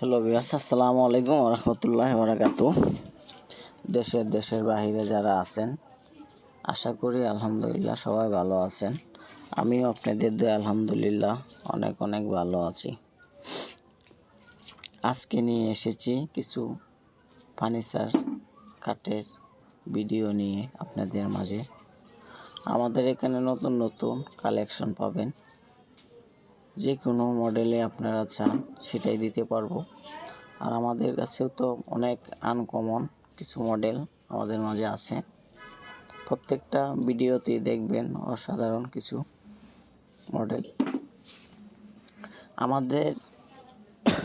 Hello বিয়াস আসসালামু আলাইকুম রহমতুল্লাহ বারাকাতু দেশের দেশের বাহিরে যারা আছেন, আশা করি আলহামদুলিল্লাহ সবাই ভালো আছেন। আমিও আপনাদের দিয়ে আলহামদুলিল্লাহ অনেক অনেক ভালো আছি। আজকে নিয়ে এসেছি কিছু ফার্নিচার কাঠের ভিডিও নিয়ে আপনাদের মাঝে। আমাদের এখানে নতুন নতুন কালেকশন পাবেন। যে কোনো মডেলে আপনারা চান, সেটাই দিতে পারব। আর আমাদের কাছেও তো অনেক আনকমন কিছু মডেল আমাদের মাঝে আছে। প্রত্যেকটা ভিডিওতেই দেখবেন অসাধারণ কিছু মডেল। আমাদের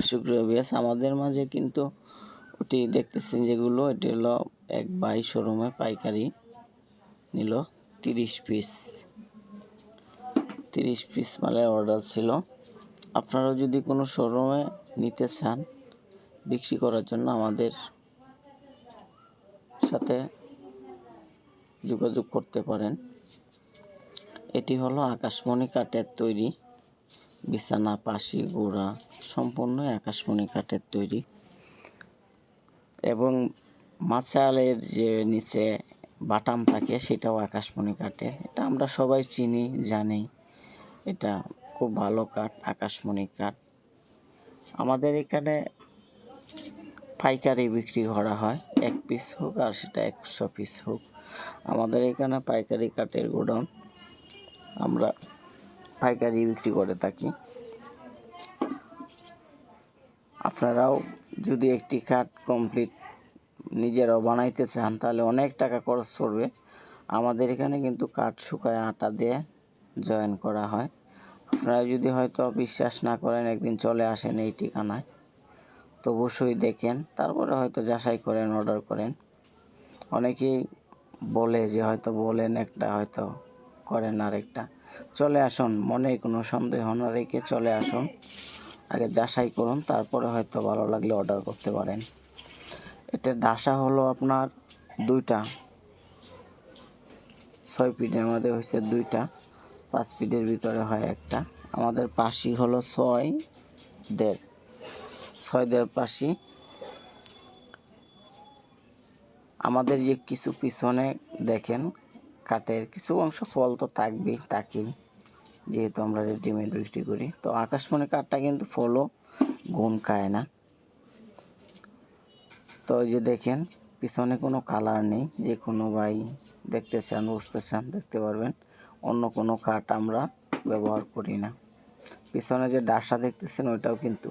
সুপ্রিয় বিয়াস আমাদের মাঝে কিন্তু ওটি দেখতেছেন যেগুলো, এটি হলো এক বাই শোরুমে পাইকারি নিল তিরিশ পিস তিরিশ পিস মালের অর্ডার ছিল। আপনারাও যদি কোনো শোরুমে নিতে চান, বিক্রি করার জন্য আমাদের সাথে যোগাযোগ করতে পারেন। এটি হলো আকাশমণি কাঠের তৈরি। বিছানা, পাশি, গোড়া সম্পূর্ণই আকাশমণি কাঠের তৈরি। এবং মাচালের যে নিচে বাটাম থাকে, সেটাও আকাশমণি কাঠের। এটা আমরা সবাই চিনি, জানি। এটা খুব ভালো কাঠ, আকাশমণি কাঠ। আমাদের এখানে পাইকারি বিক্রি করা হয়, এক পিস হোক আর সেটা একশো পিস হোক। আমাদের এখানে পাইকারি কাঠের গোডাউন। আমরা পাইকারি বিক্রি করে থাকি। আপনারাও যদি একটি কাঠ কমপ্লিট নিজেরাও বানাইতে চান, তাহলে অনেক টাকা খরচ পড়বে। আমাদের এখানে কিন্তু কাঠ শুকায় আটা দিয়ে। জয়েন করা হয়। আপনারা যদি হয়তো বিশ্বাস না করেন, একদিন চলে আসেন এই ঠিকানায়। তো অবশ্যই দেখেন, তারপরে হয়তো যাচাই করেন অর্ডার করেন। অনেকেই বলে যে হয়তো বলেন, একটা হয়তো করেন আরেকটা। চলে আসুন, মনে কোনো সন্দেহ না রেখে চলে আসুন। আগে যাচাই করুন, তারপরে হয়তো ভালো লাগলে অর্ডার করতে পারেন। এটার ডাসা হলো আপনার দুইটা। ছয় ফিটের মধ্যে হয়েছে দুইটা। পাঁচ ফিটের ভিতরে হয় একটা। আমাদের পাশি হলো ছয় দেড়। ছয় দেড় পাশি। আমাদের যে কিছু পিছনে দেখেন, কাঠের কিছু অংশ ফল তো থাকবেই তাকেই যেহেতু আমরা রেডিমেড বিক্রি করি। তো আকাশমণি কাঠটা কিন্তু ফলও গুণ খায় না। তো যে দেখেন, পিছনে কোনো কালার নেই। যে কোনো ভাই দেখতে চান, বুঝতে চান, দেখতে পারবেন। অন্য কোনো কাঠ আমরা ব্যবহার করি না। পিছনে যে ডাসা দেখতেছেন ওইটাও কিন্তু।